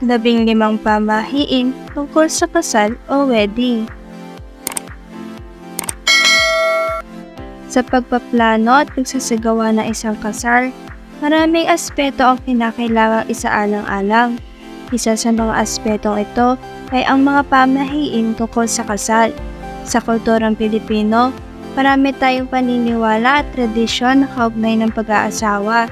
labing limang pamahiin tungkol sa kasal o wedding. Sa pagpaplano at pagsasagawa ng isang kasal, maraming aspeto ang kinakailangang isaalang-alang. Isa sa mga aspetong ito ay ang mga pamahiin tungkol sa kasal. Sa kulturang Pilipino, marami tayong paniniwala at tradisyon na kaugnay ng pag-aasawa.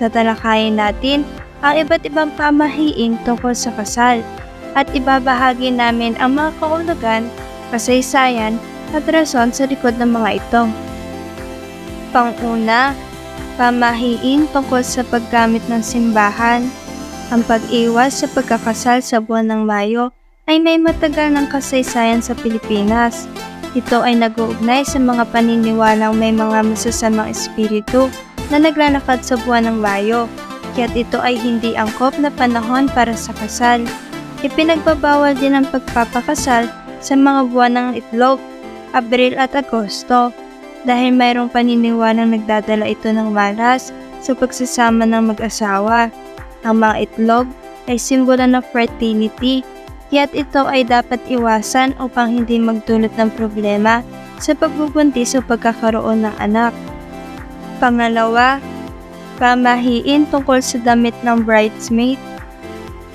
Tatalakayin natin ang iba't ibang pamahiin tungkol sa kasal at ibabahagi namin ang mga kaulugan, kasaysayan at rason sa likod ng mga ito. Panguna, pamahiin tungkol sa paggamit ng simbahan. Ang pag-iwas sa pagkakasal sa buwan ng Mayo ay may matagal ng kasaysayan sa Pilipinas. Ito ay nag-uugnay sa mga paniniwalang may mga masasamang espiritu na naglalakad sa buwan ng Mayo, kaya't ito ay hindi angkop na panahon para sa kasal. Ipinagbabawal din ang pagpapakasal sa mga buwan ng itlog, Abril at Agosto, dahil mayroong paniniwalang nagdadala ito ng malas sa pagsasama ng mag-asawa. Ang mga itlog ay simbolo ng fertility, kaya't ito ay dapat iwasan upang hindi magdulot ng problema sa pagbubuntis o pagkakaroon ng anak. Pangalawa, pamahiin tungkol sa damit ng bridesmaid.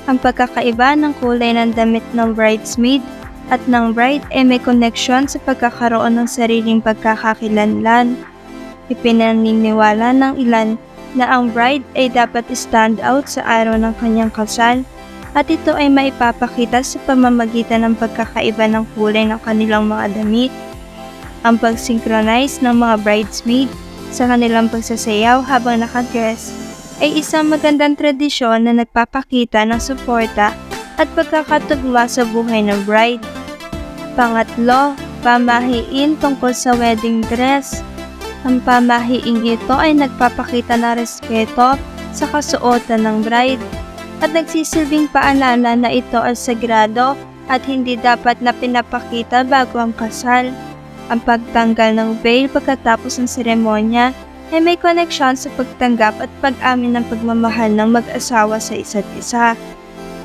Ang pagkakaiba ng kulay ng damit ng bridesmaid at ng bride ay may koneksyon sa pagkakaroon ng sariling pagkakakilanlan. Ipinaniniwala ng ilan na ang bride ay dapat stand out sa araw ng kanyang kasal at ito ay maipapakita sa pamamagitan ng pagkakaiba ng kulay ng kanilang mga damit. Ang pag-synchronize ng mga bridesmaid sa kanilang pagsasayaw habang nakadress ay isang magandang tradisyon na nagpapakita ng suporta at pagkakatugma sa buhay ng bride. Pangatlo, pamahiin tungkol sa wedding dress. Ang pamahiing ito ay nagpapakita ng respeto sa kasuotan ng bride at nagsisilbing paalala na ito ay sagrado at hindi dapat na pinapakita bago ang kasal. Ang pagtanggal ng veil pagkatapos ng seremonya ay may koneksyon sa pagtanggap at pag-amin ng pagmamahal ng mag-asawa sa isa't isa.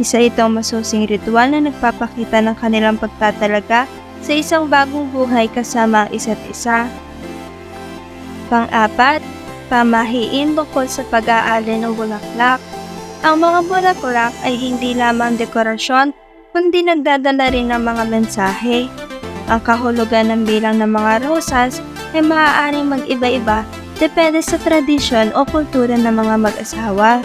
Isa itong masusing ritual na nagpapakita ng kanilang pagtatalaga sa isang bagong buhay kasama ang isa't isa. Pang-apat, pamahiin tungkol sa pag-aali ng bulaklak. Ang mga bulaklak ay hindi lamang dekorasyon, kundi nagdadala rin ng mga mensahe. Ang kahulugan ng bilang ng mga rosas ay maaaring mag-iba-iba depende sa tradisyon o kultura ng mga mag-asawa.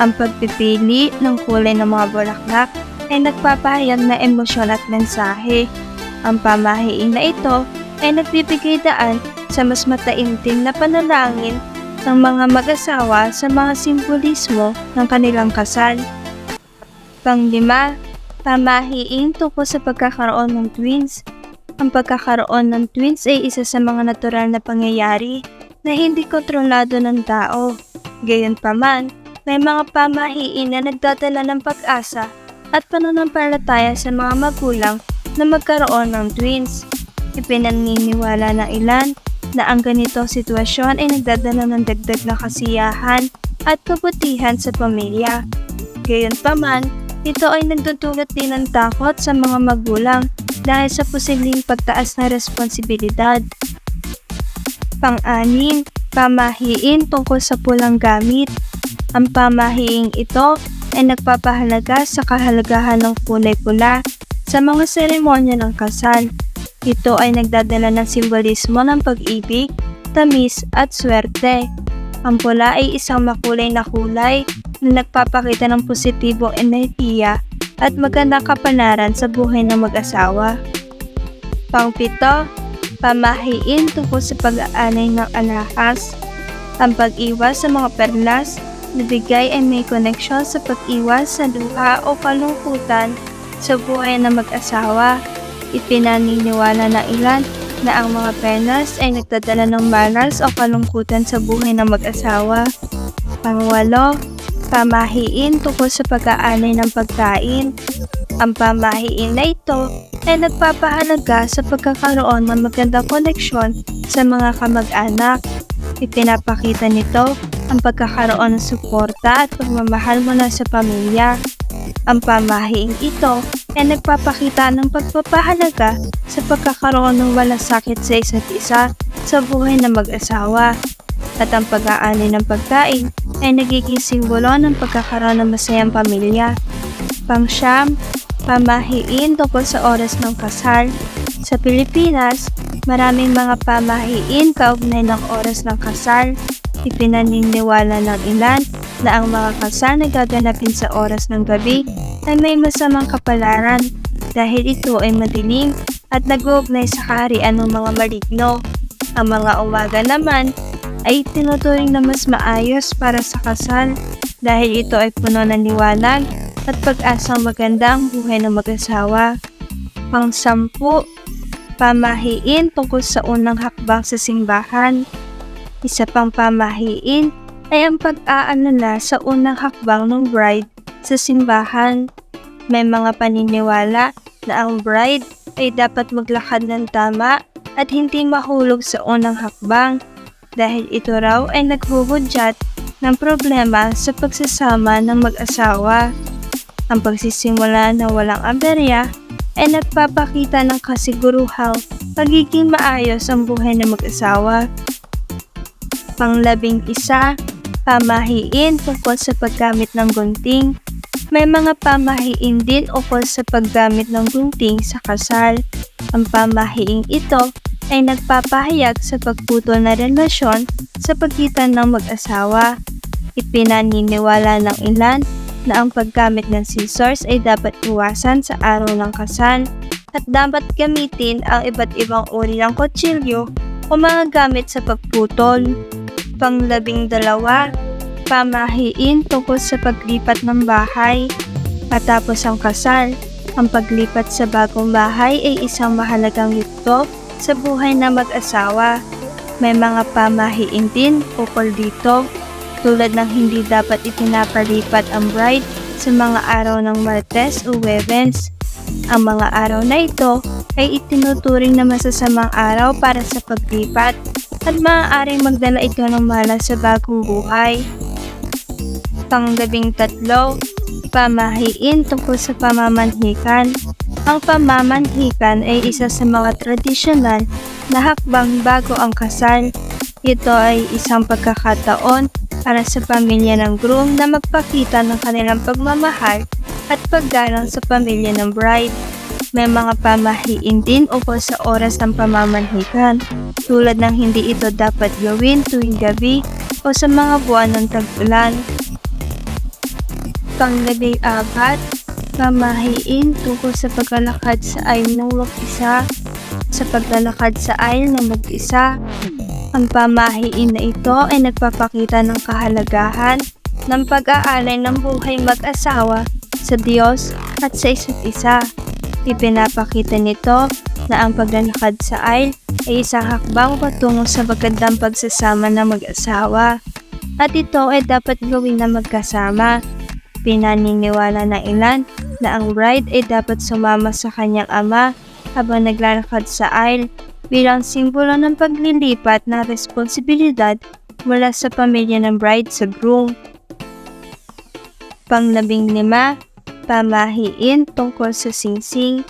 Ang pagpipili ng kulay ng mga bulaklak ay nagpapahayag na emosyon at mensahe. Ang pamahiin na ito ay nagbibigay daan sa mas mataimtim na panalangin ng mga mag-asawa sa mga simbolismo ng kanilang kasal. Panglima, pamahiin tungkol sa pagkakaroon ng twins. Ang pagkakaroon ng twins ay isa sa mga natural na pangyayari na hindi kontrolado ng tao. Gayunpaman, may mga pamahiin na nagdadala ng pag-asa at pananampalataya sa mga magulang na magkaroon ng twins. Ipinaniniwala ng ilan na ang ganitong sitwasyon ay nagdadala ng dagdag na kasiyahan at kabutihan sa pamilya. Gayunpaman, ito ay nagdudulot din ng takot sa mga magulang dahil sa posibleng pagtaas na responsibilidad. Pang-anim, pamahiin tungkol sa pulang gamit. Ang pamahiing ito ay nagpapahalaga sa kahalagahan ng kulay pula sa mga seremonya ng kasal. Ito ay nagdadala ng simbolismo ng pag-ibig, tamis at swerte. Ang pula ay isang makulay na kulay na nagpapakita ng positibong enerhiya at magandang kapalaran sa buhay ng mag-asawa. Pangpito, pamahiin tungkol sa pag-aanay ng alahas. Ang pag-iwas sa mga perlas na ay may koneksyon sa pag-iwas sa luha o kalungkutan sa buhay ng mag-asawa. Ipinaniniwala ng ilan na ang mga perlas ay nagdadala ng malas o kalungkutan sa buhay ng mag-asawa. Pangwalo, pamahiin tungkol sa pag-aanay ng pagkain. Ang pamahiin na ito ay nagpapahalaga sa pagkakaroon ng magandang koneksyon sa mga kamag-anak. Ipinapakita nito ang pagkakaroon ng suporta at pagmamahal mula sa pamilya. Ang pamahiing ito ay nagpapakita ng pagpapahalaga sa pagkakaroon ng walang sakit sa isa't isa sa buhay ng mag-asawa. At ang pag-aani ng pagkain ay nagiging simbolo ng pagkakaroon ng masayang pamilya. Pangsyam, pamahiin tungkol sa oras ng kasal. Sa Pilipinas, maraming mga pamahiin kaugnay ng oras ng kasal. Ipinaniniwala ng ilan na ang mga kasal na gaganapin sa oras ng gabi ay may masamang kapalaran dahil ito ay madilim at nag-uugnay sa kaharian ng mga maligno. Ang mga umaga naman ay tinuturing na mas maayos para sa kasal dahil ito ay puno ng liwanag at pag-asang maganda ang buhay ng mag-asawa. Pang-sampu, pamahiin tungkol sa unang hakbang sa simbahan. Isa pang pamahiin ay ang pag-aalala sa unang hakbang ng bride sa simbahan. May mga paniniwala na ang bride ay dapat maglakad ng tama at hindi mahulog sa unang hakbang dahil ito raw ay naghuhudyat ng problema sa pagsasama ng mag-asawa. Ang pagsisimula na walang aberya ay nagpapakita ng kasiguruhang pagiging maayos ang buhay ng mag-asawa. Panglabing isa, pamahiin tungkol sa paggamit ng gunting. May mga pamahiin din ukol sa paggamit ng gunting sa kasal. Ang pamahiing ito ay nagpapahayag sa pagputol na relasyon sa pagitan ng mag-asawa. Ipinaniniwala ng ilan na ang paggamit ng scissors ay dapat iwasan sa araw ng kasal at dapat gamitin ang iba't ibang uri ng kutsilyo o mga gamit sa pagputol. Panglabing dalawa, pamahiin tungkol sa paglipat ng bahay. Patapos ang kasal, ang paglipat sa bagong bahay ay isang mahalagang yugto sa buhay na mag-asawa. May mga pamahiin din ukol dito tulad ng hindi dapat itinapalipat ang bride sa mga araw ng Martes o Webens. Ang mga araw na ito ay itinuturing na masasamang araw para sa paglipat at maaaring magdala ito ng malas sa bagong buhay. Panglabing tatlo, pamahiin tungkol sa pamamanhikan. Ang pamamanhikan ay isa sa mga tradisyonal na hakbang bago ang kasal. Ito ay isang pagkakataon para sa pamilya ng groom na magpakita ng kanilang pagmamahal at paggalang sa pamilya ng bride. May mga pamahiin din ukol sa oras ng pamamanhikan, tulad ng hindi ito dapat gawin tuwing gabi o sa mga buwan ng tag-ulan. Panglabing apat, pamahiin tungkol sa paglalakad sa aisle ng mag-isa. Sa paglalakad sa aisle ng mag-isa, ang pamahiin na ito ay nagpapakita ng kahalagahan ng pag-aalay ng buhay mag-asawa sa Diyos at sa isa't isa. Ipinapakita nito na ang paglalakad sa aisle ay isang hakbang patungo sa magandang pagsasama ng mag-asawa at ito ay dapat gawin na magkasama. Pinaniniwala ng ilan na ang bride ay dapat sumama sa kanyang ama habang naglalakad sa aisle bilang simbolo ng paglilipat na responsibilidad mula sa pamilya ng bride sa groom. Panglabing lima, pamahiin tungkol sa singsing.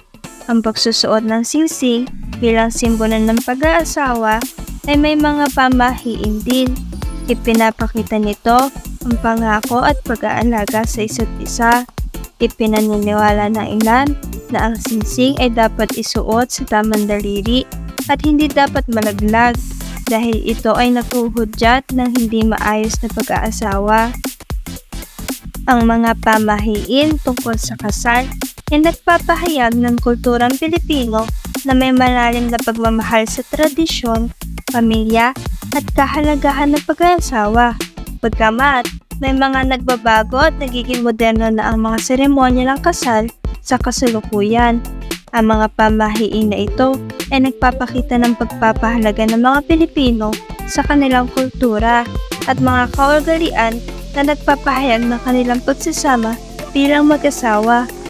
Ang pagsusuot ng singsing bilang simbolo ng pag-aasawa ay may mga pamahiin din. Ipinapakita nito ang pangako at pag-aalaga sa isa't isa. Ipinaniniwala ng ilan na ang singsing ay dapat isuot sa tamang daliri at hindi dapat malaglag dahil ito ay naghuhudyat ng hindi maayos na pag-aasawa. Ang mga pamahiin tungkol sa kasal ay nagpapahayag ng kulturang Pilipino na may malalim na pagmamahal sa tradisyon, pamilya at kahalagahan ng pag-aasawa. Pagkamat, may mga nagbabago at nagiging moderno na ang mga seremonya ng kasal sa kasalukuyan. Ang mga pamahiin na ito ay nagpapakita ng pagpapahalaga ng mga Pilipino sa kanilang kultura at mga kaugalian na nagpapahayag ng kanilang pagsasama bilang mag-asawa